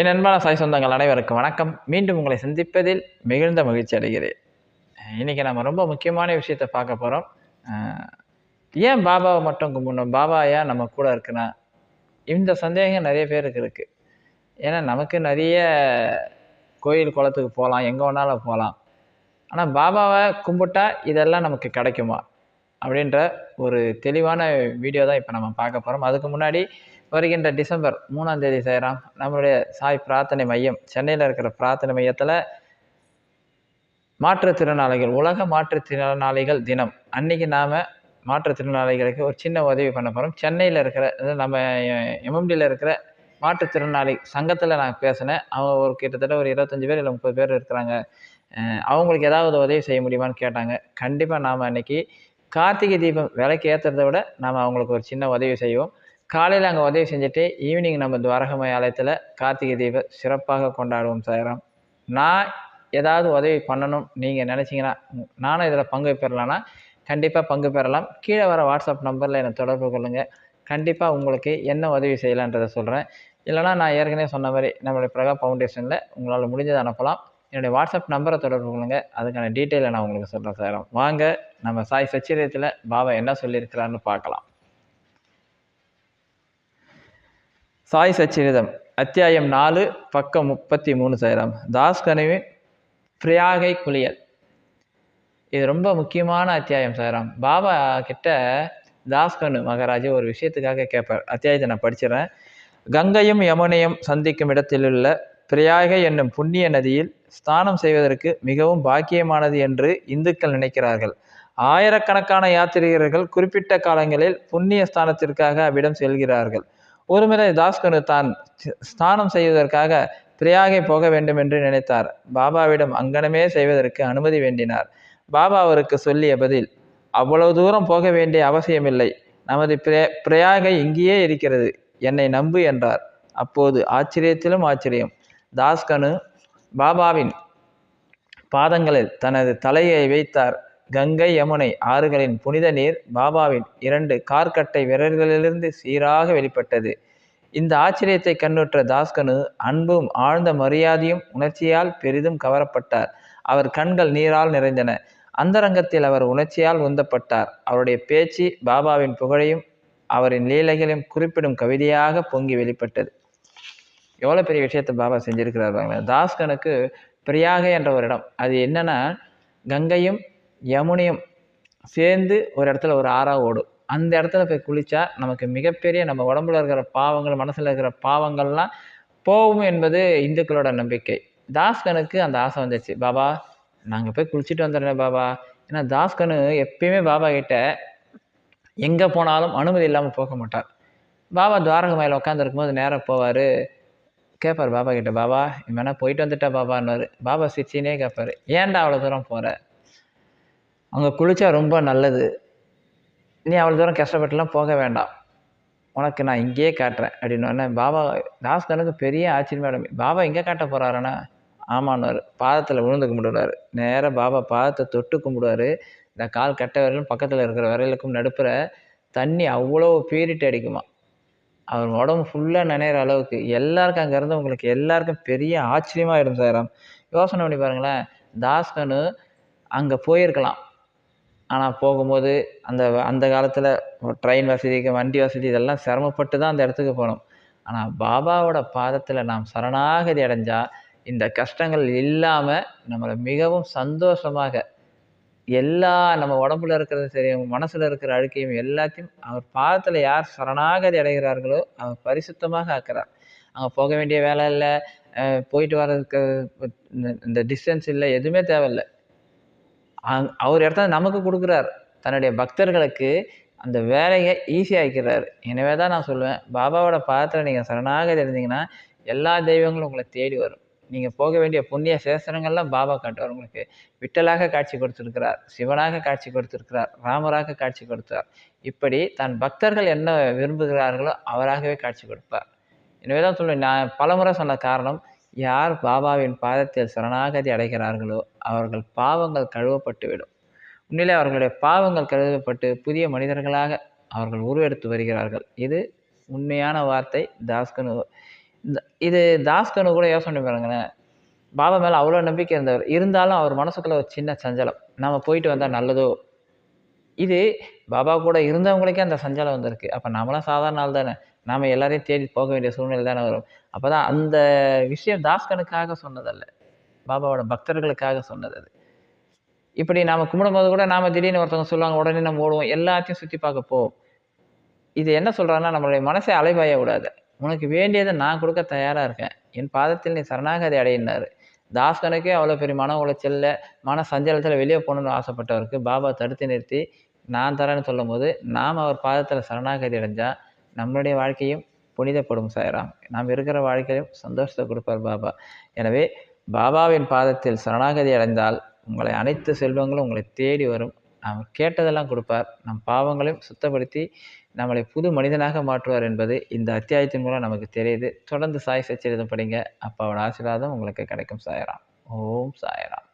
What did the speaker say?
என் அன்பான சாய் சொந்தங்கள் அனைவருக்கும் வணக்கம். மீண்டும் உங்களை சந்திப்பதில் மிகுந்த மகிழ்ச்சி அடைகிறேன். இன்றைக்கி நம்ம ரொம்ப முக்கியமான விஷயத்தை பார்க்க போகிறோம் ஏன் பாபாவை மட்டும் கும்பிடணும்? பாபா ஏன் நம்ம கூட இருக்குன்னா? இந்த சந்தேகம் நிறைய பேருக்கு இருக்குது ஏன்னா நமக்கு நிறைய கோயில் குளத்துக்கு போகலாம் எங்கே வேணாலும் போகலாம் ஆனால் பாபாவை கும்பிட்டா இதெல்லாம் நமக்கு கிடைக்குமா? அப்படின்ற ஒரு தெளிவான வீடியோ தான் இப்போ நம்ம பார்க்க போகிறோம் அதுக்கு முன்னாடி வருகின்ற டிசம்பர் மூணாம் தேதி செய்கிறோம் நம்மளுடைய சாய் பிரார்த்தனை மையம் சென்னையில் இருக்கிற பிரார்த்தனை மையத்தில் மாற்றுத்திறனாளிகள் உலக மாற்றுத்திறனாளிகள் தினம். அன்னைக்கு நாம் மாற்றுத்திறனாளிகளுக்கு ஒரு சின்ன உதவி பண்ண போகிறோம் சென்னையில் இருக்கிற அதாவது நம்ம எம்எம்டியில் இருக்கிற மாற்றுத்திறனாளி சங்கத்தில் நான் பேசினேன். அவங்க ஒரு கிட்டத்தட்ட ஒரு இருபத்தஞ்சி பேர் இல்லை முப்பது பேர் இருக்கிறாங்க. அவங்களுக்கு ஏதாவது உதவி செய்ய முடியுமான்னு கேட்டாங்க. கண்டிப்பாக நாம் அன்னைக்கு கார்த்திகை தீபம் விலைக்கு ஏற்றுறத விட நாம் அவங்களுக்கு ஒரு சின்ன உதவி செய்வோம். காலையில் அங்கே உதவி செஞ்சுட்டு ஈவினிங் நம்ம துவாரகமய ஆலயத்தில் கார்த்திகை தீபம் சிறப்பாக கொண்டாடுவோம் சாயிரம். நான் ஏதாவது உதவி பண்ணணும் நீங்கள் நினச்சிங்கன்னா நானும் இதில் பங்கு பெறலான்னா கண்டிப்பாக பங்கு பெறலாம். கீழே வர வாட்ஸ்அப் நம்பரில் என்னை தொடர்பு கொள்ளுங்கள் கண்டிப்பாக உங்களுக்கு என்ன உதவி செய்யலான்றதை சொல்கிறேன் இல்லைனா நான் ஏற்கனவே சொன்ன மாதிரி நம்மளுடைய பிரகா ஃபவுண்டேஷனில் உங்களால் முடிஞ்சதை அனுப்பலாம். என்னுடைய வாட்ஸ்அப் நம்பரை தொடர்பு கொள்ளுங்கள் அதுக்கான டீட்டெயிலை நான் உங்களுக்கு சொல்கிறேன் சார் வாங்க நம்ம சாய் சச்சரியத்தில் பாபா என்ன சொல்லியிருக்கிறான்னு பார்க்கலாம். சாய் சச்சரிதம் அத்தியாயம் நாலு பக்கம் முப்பத்தி மூணு சாயிரம். தாஸ் கனவின் பிரியாகை குளியல். இது ரொம்ப முக்கியமான அத்தியாயம் சைராம் பாபா கிட்ட தாஸ்கனு மகாராஜா ஒரு விஷயத்துக்காக கேட்பார் அத்தியாயத்தை நான் படிச்சிடறேன். கங்கையும் யமுனையும் சந்திக்கும் இடத்திலுள்ள பிரியாகை என்னும் புண்ணிய நதியில் ஸ்நானம் செய்வதற்கு மிகவும் பாக்கியமானது என்று இந்துக்கள் நினைக்கிறார்கள். ஆயிரக்கணக்கான யாத்திரிகர்கள் குறிப்பிட்ட காலங்களில் புண்ணிய ஸ்தானத்திற்காக அவ்விடம் செல்கிறார்கள். ஒருமுறை தாஸ்கனு தான் ஸ்நானம் செய்வதற்காக பிரியாகை போக வேண்டும் என்று நினைத்தார். பாபாவிடம் அங்கனமே செய்வதற்கு அனுமதி வேண்டினார். பாபா அவருக்கு சொல்லிய பதில் அவ்வளவு தூரம் போக வேண்டிய அவசியமில்லை. நமது பிரே பிரயாகை இங்கேயே இருக்கிறது. என்னை நம்பு என்றார். அப்போது ஆச்சரியத்திலும் ஆச்சரியம். தாஸ்கனு பாபாவின் பாதங்களில் தனது தலையை வைத்தார். கங்கை யமுனை ஆறுகளின் புனித நீர் பாபாவின் இரண்டு கார்கட்டை விரல்களிலிருந்து சீராக வெளிப்பட்டது. இந்த ஆச்சரியத்தை கண்ணுற்ற தாஸ்கனு அன்பும் ஆழ்ந்த மரியாதையும் உணர்ச்சியால் பெரிதும் கவரப்பட்டார். அவர் கண்கள் நீரால் நிறைந்தன. அந்தரங்கத்தில் அவர் உணர்ச்சியால் உந்தப்பட்டார். அவருடைய பேச்சு பாபாவின் புகழையும் அவரின் லீலைகளையும் குறிப்பிடும் கவிதையாக பொங்கி வெளிப்பட்டது. எவ்வளோ பெரிய விஷயத்தை பாபா செஞ்சிருக்கிறார் பாருங்களேன் தாஸ்கனுக்கு பிரியாக என்ற ஒரு இடம். அது என்னன்னா கங்கையும் யமுனையும் சேர்ந்து ஒரு இடத்துல ஒரு ஆறாக ஓடும். அந்த இடத்துல போய் குளித்தா நமக்கு மிகப்பெரிய நம்ம உடம்புல இருக்கிற பாவங்கள் மனசில் இருக்கிற பாவங்கள்லாம் போகும் என்பது இந்துக்களோட நம்பிக்கை. தாஸ்கனுக்கு அந்த ஆசை வந்துச்சு. பாபா நாங்கள் போய் குளிச்சுட்டு வந்துடுறேன் பாபா. ஏன்னா தாஸ்கனு எப்பயுமே பாபா கிட்ட எங்கே போனாலும் அனுமதி இல்லாமல் போக மாட்டார். பாபா துவாரக மேலே உட்காந்துருக்கும் போது நேராக போவார். கேட்பார் பாபா கிட்ட பாபா இவனா போயிட்டு வந்துட்டா பாபான்னு பாபா சிரிச்சினே கேட்பார் ஏன்டா அவ்வளோ தூரம் போகிற அங்கே குளிச்சா ரொம்ப நல்லது. நீ அவ்வளோ தூரம் கஷ்டப்பட்டுலாம் போக வேண்டாம். உனக்கு நான் இங்கேயே காட்டுறேன் அப்படின்னு பாபா தாஸ்கனுக்கு பெரிய ஆச்சரியமாக பாபா எங்கே காட்ட போகிறாருன்னா ஆமான்னாரு பாதத்தில் விழுந்து கும்பிடுவார் நேராக பாபா பாதத்தை தொட்டு கும்பிடுவார். இந்த கால் கட்ட வரையிலும் பக்கத்தில் இருக்கிற வரையிலுக்கும் நடுப்புற தண்ணி அவ்வளோ பீரிட்டு அடிக்குமா. அவர் உடம்பு ஃபுல்லாக நினைகிற அளவுக்கு எல்லாருக்கும் அங்கேருந்து உங்களுக்கு எல்லாருக்கும் பெரிய ஆச்சரியமாக இருக்கும் யோசனை பண்ணி பாருங்களேன். தாஸ்கனு அங்கே போயிருக்கலாம். ஆனால் போகும்போது அந்த அந்த காலத்தில் ட்ரெயின் வசதி வண்டி வசதி இதெல்லாம் சிரமப்பட்டு தான் அந்த இடத்துக்கு போனோம். ஆனால் பாபாவோட பாதத்தில் நாம் சரணாகதி அடைஞ்சால் இந்த கஷ்டங்கள் இல்லாமல் நம்மளை மிகவும் சந்தோஷமாக எல்லா நம்ம உடம்புல இருக்கிறது சரி மனசில் இருக்கிற அழுக்கையும் எல்லாத்தையும் அவர் பாதத்தில் யார் சரணாகதி அடைகிறார்களோ அவர் பரிசுத்தமாக ஆக்கிறார். அங்கே போக வேண்டிய வேலை இல்லை போயிட்டு வர்றதுக்கு இந்த டிஸ்டன்ஸ் இல்லை எதுவுமே தேவையில்லை. அவர் இடத்த நமக்கு கொடுக்குறார். தன்னுடைய பக்தர்களுக்கு அந்த வேலையை ஈஸியாக்கிறார் எனவே தான் நான் சொல்லுவேன் பாபாவோட பாதத்தில் நீங்கள் சரணாக இருந்தீங்கன்னா எல்லா தெய்வங்களும் உங்களை தேடி வரும். நீங்கள் போக வேண்டிய புண்ணிய சேசனங்கள்லாம் பாபா காட்டுவார் உங்களுக்கு. விட்டலாக காட்சி கொடுத்துருக்கிறார் சிவனாக காட்சி கொடுத்துருக்கிறார் ராமராக காட்சி கொடுத்தார். இப்படி தன் பக்தர்கள் என்ன விரும்புகிறார்களோ அவராகவே காட்சி கொடுப்பார். எனவே தான் சொல்லுவேன் நான் பலமுறை சொன்ன காரணம் யார் பாபாவின் பாதத்தில் சரணாகதி அடைகிறார்களோ அவர்கள் பாவங்கள் கழுவப்பட்டு விடும் உண்மையிலே அவர்களுடைய பாவங்கள் கழுவப்பட்டு புதிய மனிதர்களாக அவர்கள் உருவெடுத்து வருகிறார்கள். இது உண்மையான வார்த்தை. தாஸ்கனு இந்த இது தாஸ்கனு கூட யோசனை பாருங்கண்ணே பாருங்களேன் பாபா மேலே அவ்வளோ நம்பிக்கை இருந்தவர். இருந்தாலும் அவர் மனசுக்குள்ள ஒரு சின்ன சஞ்சலம். நம்ம போயிட்டு வந்தால் நல்லதோ? இது பாபா கூட இருந்தவங்களுக்கே அந்த சஞ்சலம் வந்திருக்கு. அப்போ நம்மளாம் சாதாரண ஆள் தானே நாம் எல்லாரையும் தேடி போக வேண்டிய சூழ்நிலை தானே வரும். அப்போ தான் அந்த விஷயம் தாஸ்கனுக்காக சொன்னதல்ல. பாபாவோட பக்தர்களுக்காக சொன்னது அது இப்படி நாம் கும்பிடும்போது கூட நாம் திடீர்னு ஒருத்தவங்க சொல்லுவாங்க உடனே நம்ம ஓடுவோம் எல்லாத்தையும் சுற்றி பார்க்க போ. இது என்ன சொல்கிறான்னா நம்மளுடைய மனசை அலைபாய விடாது. உனக்கு வேண்டியதை நான் கொடுக்க தயாராக இருக்கேன். என் பாதத்தில் நீ சரணாகதி அடையினார். தாஸ்கனுக்கே அவ்வளோ பெரிய மன உளைச்சலில் மன சஞ்சலத்தில் வெளியே போகணுன்னு ஆசைப்பட்டவருக்கு பாபா தடுத்து நிறுத்தி நான் தரேன்னு சொல்லும்போது நாம் அவர் பாதத்தில் சரணாகதி அடைஞ்சால் நம்மளுடைய வாழ்க்கையும் புனிதப்படும் சாய்ராம் நாம் இருக்கிற வாழ்க்கையும் சந்தோஷத்தை கொடுப்பார் பாபா. எனவே பாபாவின் பாதத்தில் சரணாகதி அடைந்தால் உங்களை அனைத்து செல்வங்களும் உங்களை தேடி வரும். நாம் கேட்டதெல்லாம் கொடுப்பார். நம் பாவங்களையும் சுத்தப்படுத்தி நம்மளை புது மனிதனாக மாற்றுவார் என்பது இந்த அத்தியாயத்தின் மூலம் நமக்கு தெரியுது. தொடர்ந்து சாய் சச்சரிதம் படிங்க. அப்பாவோட ஆசீர்வாதம் உங்களுக்கு கிடைக்கும் சாயராம் ஓம் சாயராம்